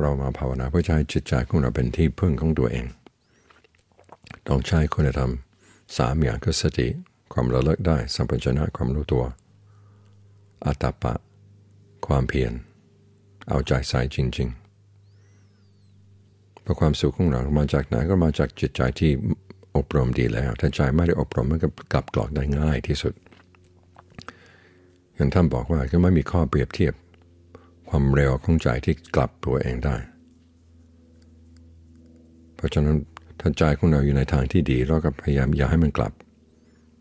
เรามาภาวนาเพื่อใช้จิตใจของเราเป็นที่พึ่งของตัวเอง ต้องใช้คุณธรรมสามอย่างคือสติ ความระลึกได้ สัมปชัญญะความรู้ตัว อัตตปะ ความเพียร เอาใจใส่จริงๆเพราะความสุขของเรามาจากไหนก็มาจากจิตใจที่อบรมดีแล้ว ถ้าใจไม่ได้อบรมมันก็กลับกรอกได้ง่ายที่สุดอย่างท่านบอกว่าก็ไม่มีข้อเปรียบเทียบ ความเร็วของใจที่กลับตัวเองได้ เพราะฉะนั้นถ้าใจของเราอยู่ในทางที่ดี เราก็พยายามอย่าให้มันกลับ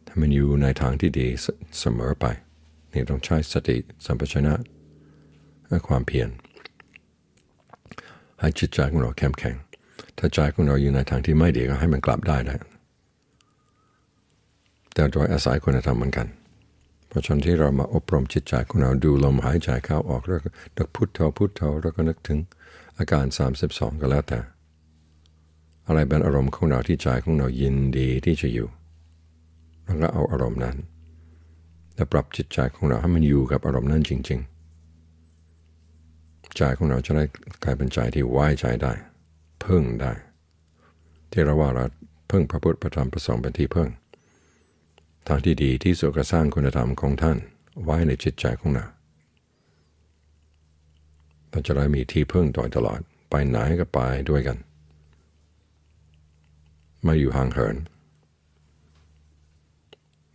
ถ้ามันอยู่ในทางที่ดีเสมอไป นี่ต้องใช้สติสัมปชัญญะและความเพียรให้จิตใจของเราเข้มแข็ง ถ้าใจของเราอยู่ในทางที่ไม่ดีก็ให้มันกลับได้ได้แต่โดยอาศัยคุณธรรมเหมือนกัน เพราะฉะนั้นที่เรามาอบรมจิตใจของเราดูลมหายใจเข้าออกแล้วนึกพุทโธพุทโธแล้วก็นึกถึงอาการ 32 ก็แล้วแต่ อะไรเป็นอารมณ์ของเราที่ใจของเรายินดีที่จะอยู่แล้วก็เอาอารมณ์นั้นและปรับจิตใจของเราให้มันอยู่กับอารมณ์นั้นจริง ๆ ใจของเราจะได้กลายเป็นใจที่ไว้ใจได้พึ่งได้ ที่เราว่าเราพึ่งพระพุทธพระธรรมพระสงฆ์เป็นที่พึ่ง ทางที่ดีที่สุดก็สร้างคุณธรรมของท่านไว้ในจิตใจของเราเราจะได้มีที่พึ่งต่อตลอดไปไหนก็ไปด้วยกัน ไม่อยู่ห่างเหิน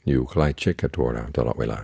อยู่ใกล้ชิดกับตัวเราตลอดเวลา